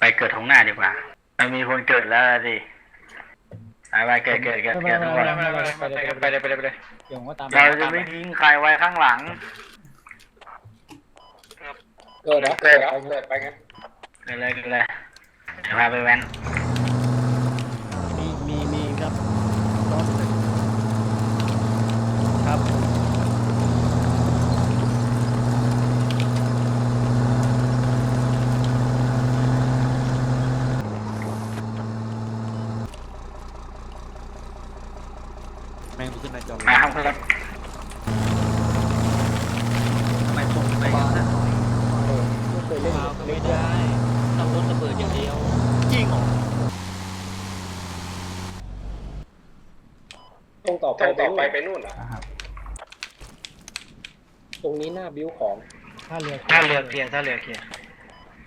ไปเกิดท้องหน้าดีกว่ามันมีคนเกิดแล้วสิไปไปเกิดเกิดเกิดเกิดทั้งหมดไปเลยไปเลยไปเลยไปเลยไปเลยเดี๋ยวผมก็ตามเราจะไม่ทิ้งใครไว้ข้างหลัง เกิดแล้วเกิดแล้วเกิดไปงั้นเกิดเลยเกิดเลยเดี๋ยวพาไปแว้น มีมีมีครับรถครับ แม่งลุกขึ้นในจอมาครับครับทำไมตรงไปกันนะไม่เคยเล่นก็ไม่ได้ต้องรถระเบิดอย่างเดียว จริงเหรอตรงต่อไปต่อไปไปนู่นอะครับตรงนี้หน้าบิ้วของ ถ้าเรือถ้าเรือเคลียร์ถ้าเรือเคลียร์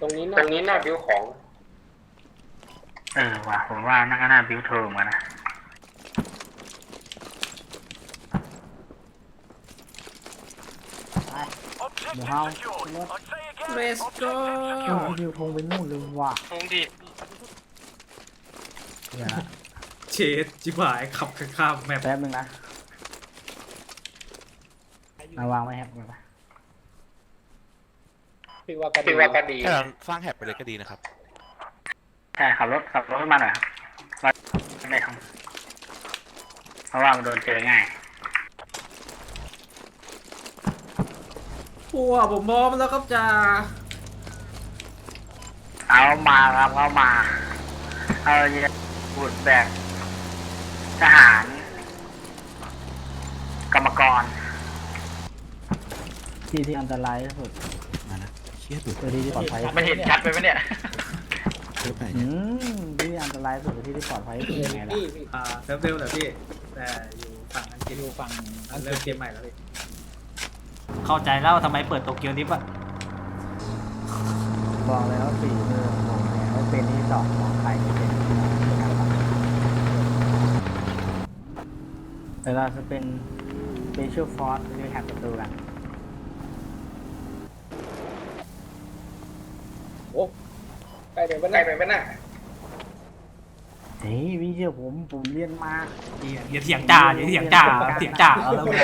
ตรงนี้ตรงนี้หน้าบิ้วของ เออว่ะผมว่าน่าก็น่าบิวเทอร์เหมือนกันนะ หมูเฮาเลสโก้โอ้โหดิวทงไปนู่นเลยว่ะคงดีเดี๋ยวนะเชดจิบหายขับข้ามแมปแป๊บนึงนะมาวางไว้ครับ พี่ว่าก็ดีพี่ว่าก็ดีถ้าเราสร้างแฮปไปเลยก็ดีนะครับ ใช่ขับรถขับรถขึ้นมาหน่อยครับเราไม่ได้ทำเพราะว่ามันโดนเจอง่าย ปัวผมมองมันแล้วครับจ่าเอามาครับเอามา เอาเยบุดแบกทหาร กรรมกร ที่ที่อันตรายที่สุดมานะเชี่ยดูเจอที่ที่ปลอดภัยมันเห็นชัดไปไหมเนี่ยเทิร์ฟไหนอืเนี่ยมที่อันตรายที่สุดคือที่ที่ปลอดภัยที่สุดยังไงล่ะพี่พี่อ่าเซิร์ฟเร็วเหรอพี่ แต่อยู่ฝั่งอังกฤษอยู่ฝั่งอันเริ่มเกมใหม่แล้วพี่ เข้าใจแล้วทำไมเปิดโตเกียวนิฟอะบอกเลยว่าฝีมือของผมเนี่ยไม่เป็นที่สองของใครไม่เป็นที่สองนะครับแต่เราจะเป็น special force ที่แฮกประตูกันโอ้ใกล้ไปไม่ได้ไปไม่ได้เฮ้ยพี่เชื่อผมผมเรียนมา อย่าเถียงจ่าอย่าเถียงจ่าเถียงจ่าเอาแล้วไง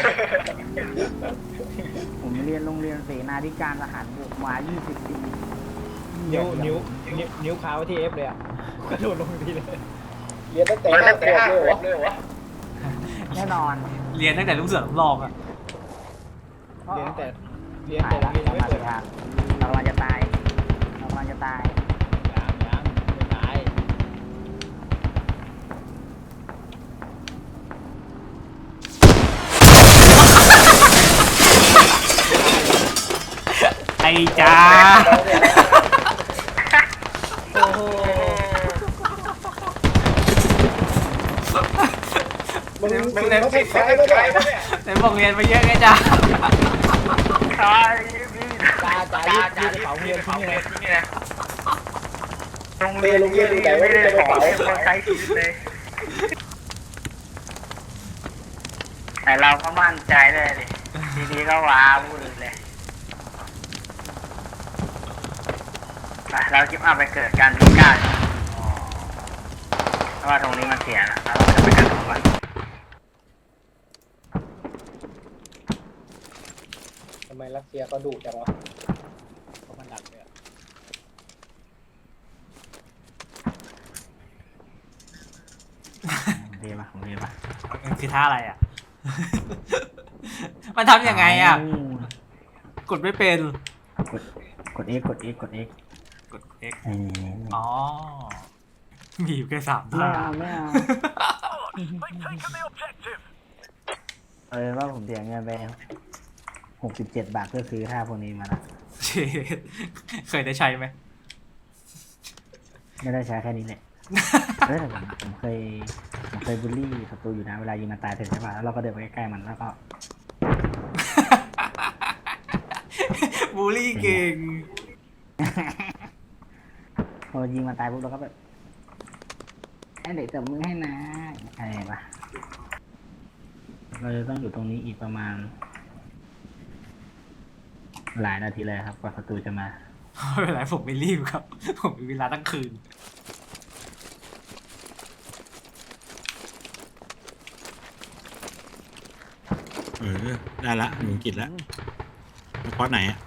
ผมเรียนโรงเรียนเสนาธิการทหารบกมา 20 ปีนิ้วนิ้วนิ้วนิ้วค้างไว้ที่เอฟเลยอะกระโดดลงทีเลยเรียนตั้งแต่ห้าขวบเลยเหรอแน่นอนเรียนตั้งแต่ลูกเสือลูกรองอะเรียนตั้งแต่เรียนหาแต่ยโรงละเรียนยังไม่มาเปิดทางเรากำลังจะตายเรากำลังจะตาย ยังยังไม่ตาย ไอ จ่าโอ้โหมึงมึงเขาไปซ้ายแล้วเนี่ยแต่บอกเรียนไปเยอะไงจ่าใช่พี่จ่าจ่ารีบรีบกระเป๋าเรียนทิ้งเลยนี่นะโรงเรียนนี้ไม่ได้สอนให้คนใช้ชีวิตเลยแต่เราก็มั่นใจเลยดิทีนี้ก็ว้าวุ่นเลย ไปเราคิดว่าไปเกิดการพิการเพราะว่าตรงนี้มันเสียแล้วเราจะไปกันตรงก่อนทำไมรัสเซียเขาดุจังวะเพราะมันดักเลยอะผมเรียนมาผมเรียนมามันคือท่าอะไรอะมันทำยังไงอะกดไม่เป็น กด กด X กด X กด X กด X ไอ้นี่นี่นี่อ๋อ มีอยู่แค่สามไม่ท่าเอาไม่เอาเออว่าผมเสียเงินไปหกสิบเจ็ดบาทเพื่อซื้อท่าพวกนี้มานะเชดเคยได้ใช้ไหม ไม่ได้ใช้แค่นี้แหละเออแต่ผมผมเคยผมเคยบูลลี่ศัตรูอยู่นะเวลายิงมันตายเสร็จใช่ป่ะแล้วเราก็เดินไปใกล้ๆมันแล้วก็บูลลี่เก่งพ อยิงมันตายปุ๊บเราก็แบบให้เด็กจับมือให้นะอะไรปะเราจะต้องอยู่ตรงนี้อีกประมาณ หลายนาทีเลยครับกว่าศัตรูจะมาไม่เป็นไรผมไม่รีบครับ ผมมีเวลาตั้งคืน เออ ได้ละหนึ่งกิจละแล้วพอไหนอะ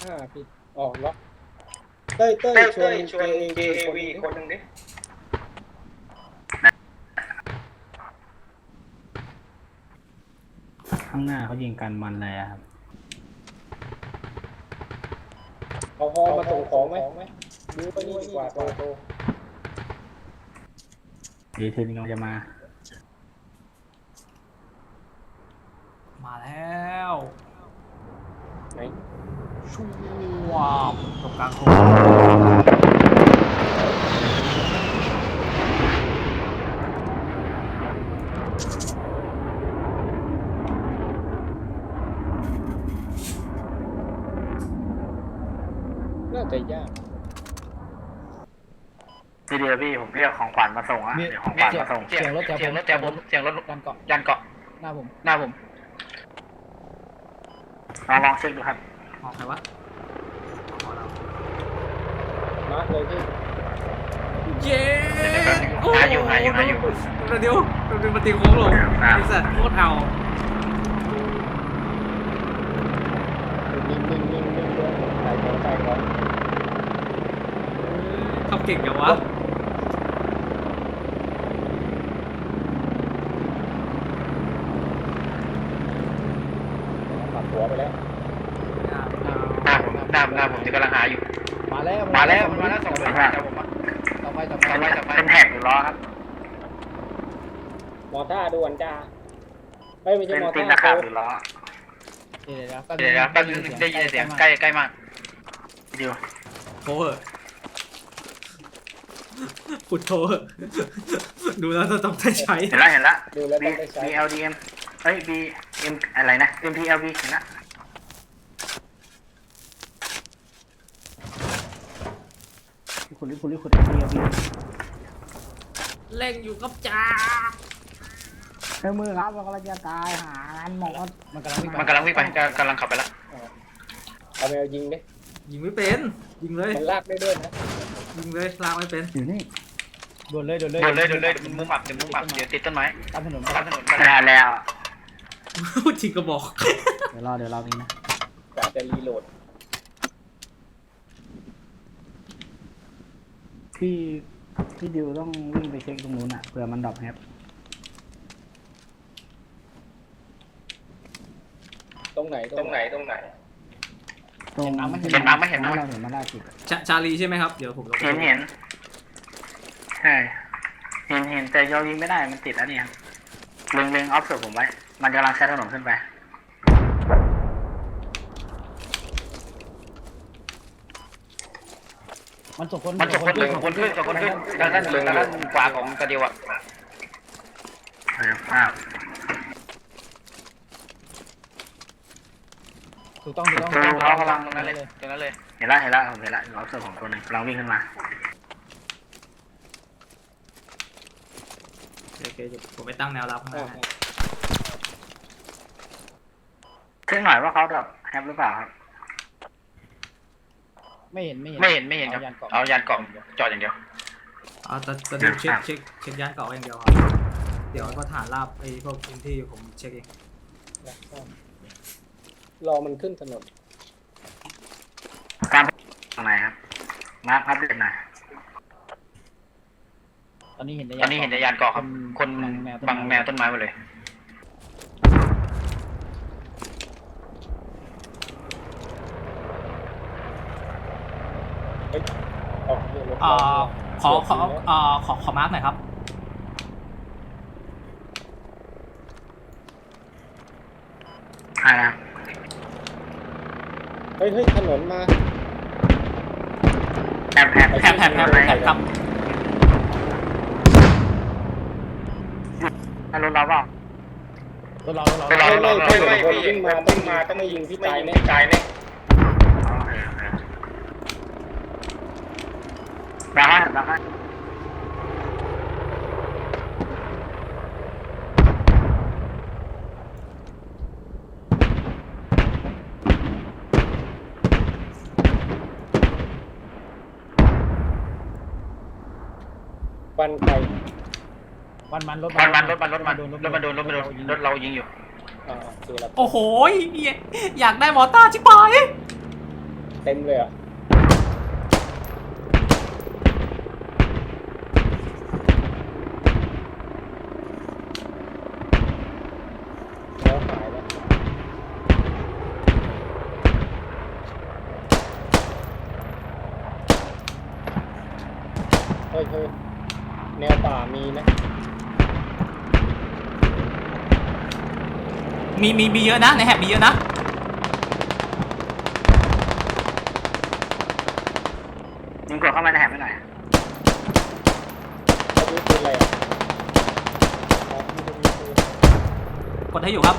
ห้าผิดออกล็อก เต้ยเต้ยชวนชวนเจวีคนหนึ่งดิข้างหน้าเขายิงกันมันเลยอะครับ เอาฮอมาส่งของไหมดูไปนี่ดีกว่าโตโต ดีเทนกำลังจะมามาแล้ว ไหน ชูวบตรงกลางโคง น่าจะยาก ทีเดียวพี่ผมเรียก ของขวัญมาส่งอะมีเดี๋ยวของขวัญมาส่งเสียงรถแถวผมเสียงรถแถวผมเสียงรถยันเกาะยันเกาะหน้าผมหน้าผมลองลองเช็คดูครับมองใครวะมองเรามาร์กเลยพี่เย้หาอยู่หาอยู่หาอยู่เดี๋ยวเดี๋ยวมันตีโค้งลงไอ้สัตว์โคตรเอายิงยิงยิงยิงยิงใส่ก่อนใส่ก่อนทำเก่งจังวะ ปัดหัวไปแล้ว หน้าผมหน้าหน้าผมที่กำลังหาอยู่ มาแล้วมาแล้วมาแล้วส่งเลยครับผมต่อไปต่อเป็นไปเป็นแท็กหรือล้อครับมอท่าด่วนจ้าไม่ไม่ใช่เป็นมอตีนท่าตะขาบโตหรือล้อเดี๋ยวเดี๋ยวเดี๋ยวแป๊บนึงได้ยินเสียงใกล้ใกล้มากเดียวโทรเหอะขุดโทรเหอะดูแล้วจะต้องได้ใช้ เห็นแล้วเห็นแล้วดูแล้ว B ต้องไปใช้ B L D M เฮ้ย B M อะไรนะ M P L B เห็นละ คุณลิคุณลิคุณเดียวพี่เล่งอยู่กับจ้าเครื่องมือครับเรากำลังจะตายหาอันหมอมันกำลังวิ่งมันกำลังวิ่งไปกำลังขับไปแล้วเอาแมวยิงดิยิงไม่เป็น ยิงเลย มันลากได้ด้วยนะยิงเลยลากไม่เป็น อยู่นี่โดนเลยโดนเลยโดนเลยโดนเลยมันมุมอับเดี๋ยวมุมอับเดี๋ยวติดต้นไม้ตามถนนตามถนนนานแล้วจริงก็บอก เดี๋ยวรอเดี๋ยวรอนี้นะกว่าจะรีโหลด พี่พี่ดิวต้องวิ่งไปเช็คตรงนู้นอะเผื่อมันดรอปแฮปตรงไหนตรงไหนตรงไหน ตรงเห็นมั้ยไม่เห็นมั้ยเราเห็นมาล่าสุดชาชาลีใช่ไหมครับ เดี๋ยวผมลงไปเห็นเห็นใช่เห็นเห็นแต่ยอยิงไม่ได้มันติดแล้วเนี่ยเล็งเล็งออฟเสิร์ผมไว้ มันกำลังใช้ถนนขึ้นไป มันส่งคนมันจะคนส่งคนขึ้นส่งคนขึ้นด้านด้านด้านด้านขวาของกระเดียวอะเออภาพถูกต้องถูกต้องดูเขากำลังตรงนั้นเลยตรงนั้นเลยเห็นแล้วเห็นแล้วผมเห็นแล้วออฟเสิร์ของตัวหนึงกำลังวิ่งขึ้นมาโอเคเดี๋ยวผมไปตั้งแนวรับให้อ่าเช็คหน่อยว่าเขาแบบแฮปหรือเปล่าครับ ไม่เห็นไม่เห็นไม่เห็นไม่เห็นครับ เอายานกล่องจอดอย่างเดียว เอาแต่แต่เดี๋ยวเช็คเช็คเช็คย่านเก่าอย่างเดียวครับเดี๋ยวก็ฐานราบไอ้พวกพื้นที่ผมเช็คเองรอมันขึ้นถนนการตรงไหนครับ มาร์คอัปเดตหน่อยตอนนี้เห็นตอนนี้เห็นในยานเกาะครับ คนบังแมวต้นไม้หมดเลย ออก เนี่ยรถเอ่อขอขอเอ่อขอขอมาร์กหน่อยครับ ใช่นะเฮ้ยเฮ้ยถนนมา แอบแอบแถบแถบแถบแถบครับถ้ารถเราเปล่ารถเรารถเราไปรอไม่รอไม่รอไม่รอไม่วิ่งมาต้องมาต้องไม่ยิงพี่ตายแน่ตายแน่ นะฮะนะฮะวันไฟวันมันรถมันรถมันรถมันรถมันโดนรถมันโดนรถเรายิงอยู่โอ้โหอยากได้มอเตอร์ชิบหายเต็มเลยอะ แล้วหายแล้วเฮ้ยเฮ้ยแนวป่ามีนะมีมีมีเยอะนะในแฮบมีเยอะนะ ยิงกดเข้ามาในแหบไปหน่อย อันนี้คืออะไรอะอ๋อนี่เป็นปืน ก ดให้อยู่ครับ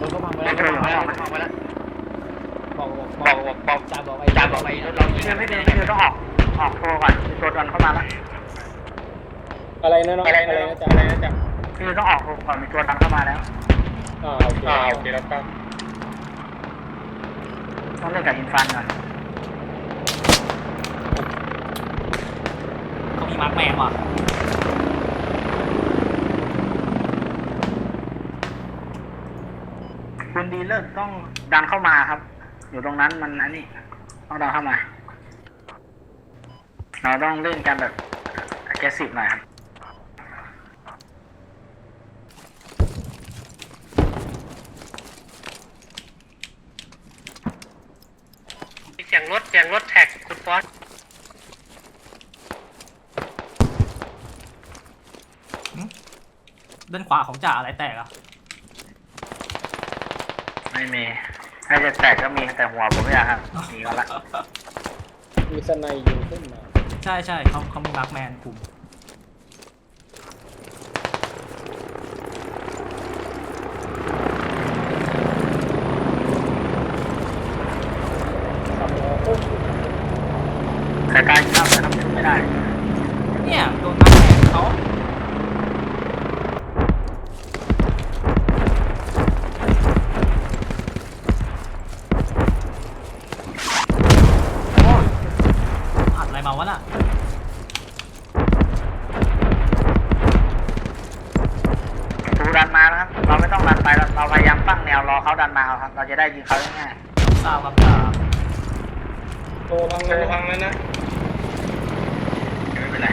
รถก็พังไปไม่แล้วไม่ออกไม่ออกไม่ออกไปแล้วบอกบอกบอกบอกบอกจ่าบอกไอ้จ่าบอกไปรถเรายิงไม่เดินไม่เดินต้องออกออกตัวก่อนตัวดันเข้ามาแล้วอะไรนะน้องอะไรอะไรนะนะจ๊ะจ๊ะอะไรนะจ๊ะคือต้องออกตัวก่อนมีตัวดันเข้ามาแล้วอ่าโอเคอ่าโอเคแล้วครับต้องเล่นกับอินฟันก่อนเขามีมาร์คแมนว่ะ คุณ ดีเลิกต้องดันเข้ามาครับ อยู่ตรงนั้นมันอันนี้ต้องดันเข้ามา เราต้องเล่นกันแบบ aggressive หน่อยครับเสียงรถเสียงรถแท็กคุณฟอสด้านขวาของจ่าอะไรแตกอะ ไม่มีถ้าจะแตกก็มีแต่หัวผมไม่อยากครับหนีก็ละมีสไนยิงขึ้นมา ใช่ใช่เขาเขามีมาร์คแมนคุม ขับล้อปุ๊บ แต่การเข้าจะทำไม่ได้ เนี่ยโดนมาร์คแมนเขาโอ้ยอัดอะไรมาวะน่ะ ตูดันมาแล้วครับ เราไม่ต้องดันไปเราเราพยายามตั้งแนวรอเขาดันมาครับ เราจะได้ยิงเขาง่าย ทราบครับจ่า โตพังเลยพังเลยนะ ๆไม่เป็นไร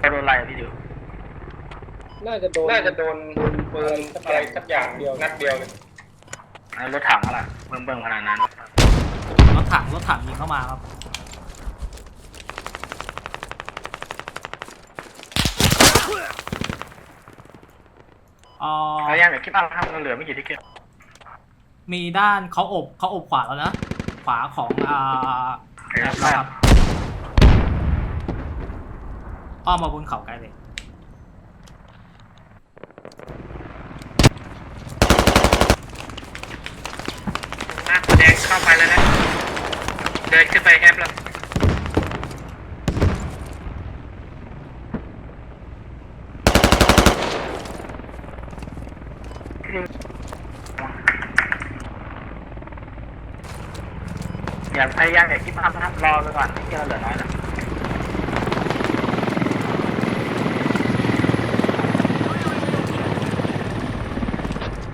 ก็โดนไล่พี่ดิว น่าจะโดนน่าจะโดนปืนอะไรสักอย่างเดียวนัดเดียวเลยเอารถถังอะไรเบิ่งๆขนาดนั้น รถถังรถถังยิงเข้ามาครับ อ๋อ พยายามอย่าคิดว่าทำเราเหลือไม่กี่ที่เก็บมีด้านเขาอบเขาอบขวาแล้วนะ ขวาของอ่าแอบแล้วครับอ้อมมาบนเขาไกลเลย หน้าแดงเข้าไปแล้วนะ เดินขึ้นไปแอปแล้วอย่าพยายามอย่าคิดภาพนะครับรอไปก่อนที่เราเหลือน้อยแล้ว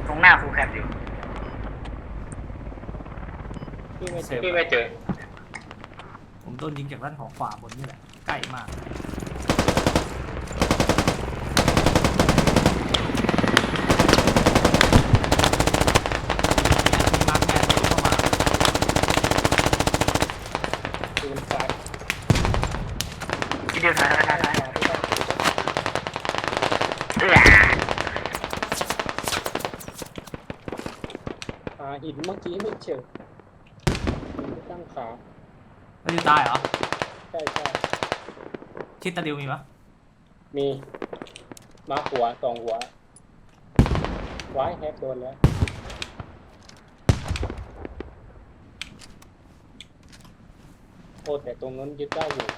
ตรงหน้าฟูลแคปอยู่ที่ไม่เจอพี่ไม่เจอผมโดนยิงจากด้านของขวาบนนี่แหละใกล้มาก มาร์คแมนเข้ามา ปืนซ้ายเดียวถ่ายถ่ายถ่ายถ่ายเอื้อหาหินเมื่อกี้ไม่เจอหินที่ตั้งขา แล้วอยู่ใต้เหรอใช่ใช่ทิศตะดิวมีปะมีมาหัวสองหัวไว้แฮกโดนแล้วโอ้แต่ตรงนั้นยึดได้อยู่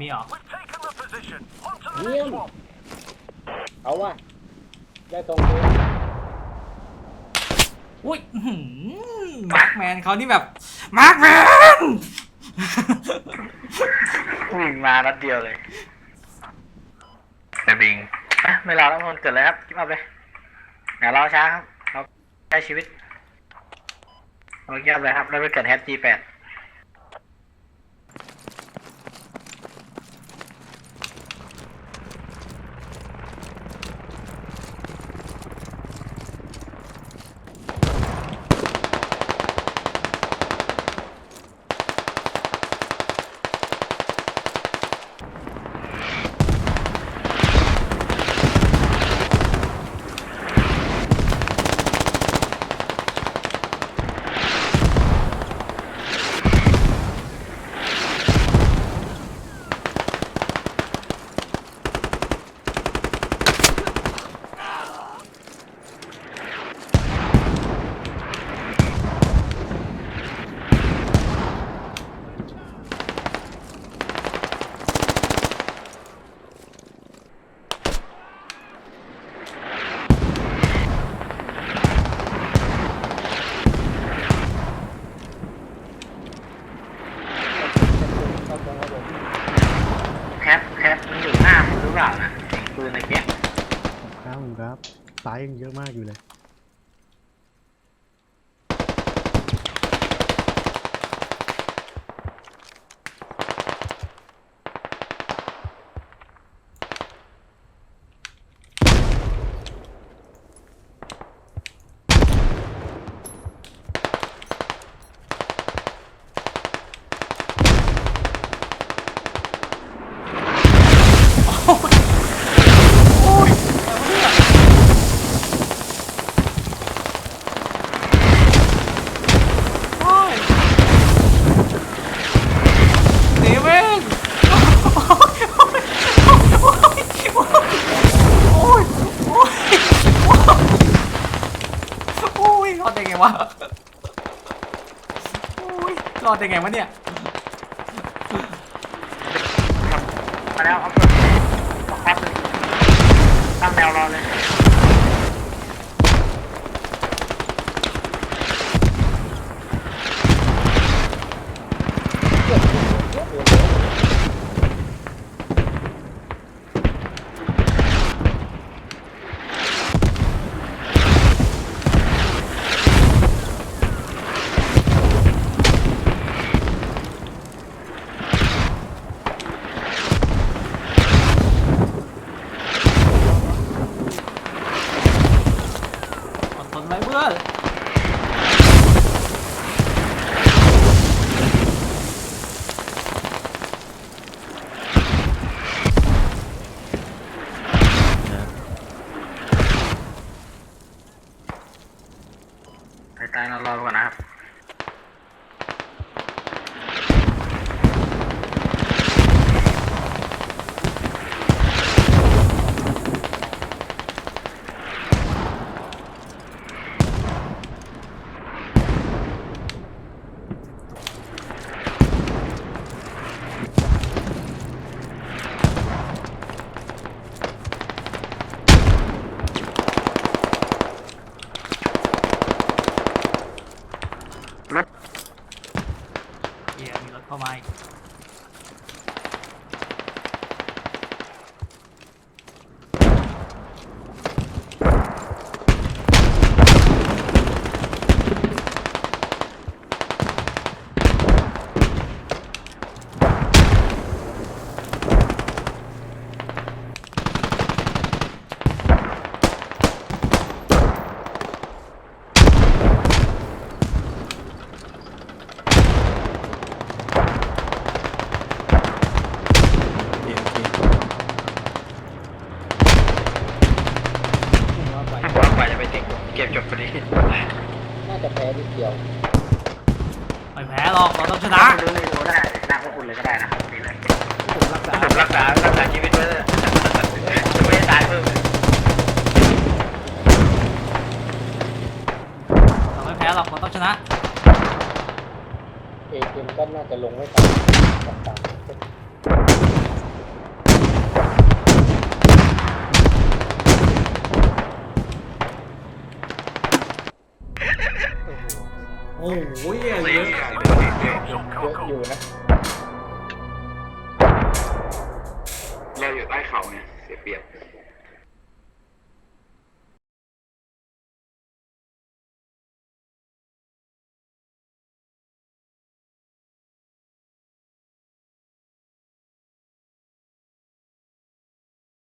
มีเหรอเยี่ยมเอาว่ะได้ตรงนี้อุ้ยอื้อหือมาร์คแมนเขานี่แบบ มาร์คแมน วิ่งมานัดเดียวเลยแต่บิงอะไม่รอแล้วคนเกิดเลยครับกิ๊บเอาไปอย่ารอช้าครับเราใช้ชีวิตเราเก็บเลยครับแล้วไปเกิดแฮป G8 เข้าตรงครับผม แคปแคปมันอยู่หน้ามึงหรือเปล่านะเสียงปืนในเกี้ย ครับผมครับตายยังเยอะมากอยู่เลย หนีแม่งโอ้ยโอ้ยโอ้ยรอดได้ไง วะโอ้ยรอดได้ไงวะเนี่ย แล้วหรอกเราต้องชนะ เอเกมก็น่าจะลงไม่ต่ำโอ้โหเยอะเยอะเยอะอยู่นะเราอยู่ใต้เขาเนี่ยเสียเปรียบ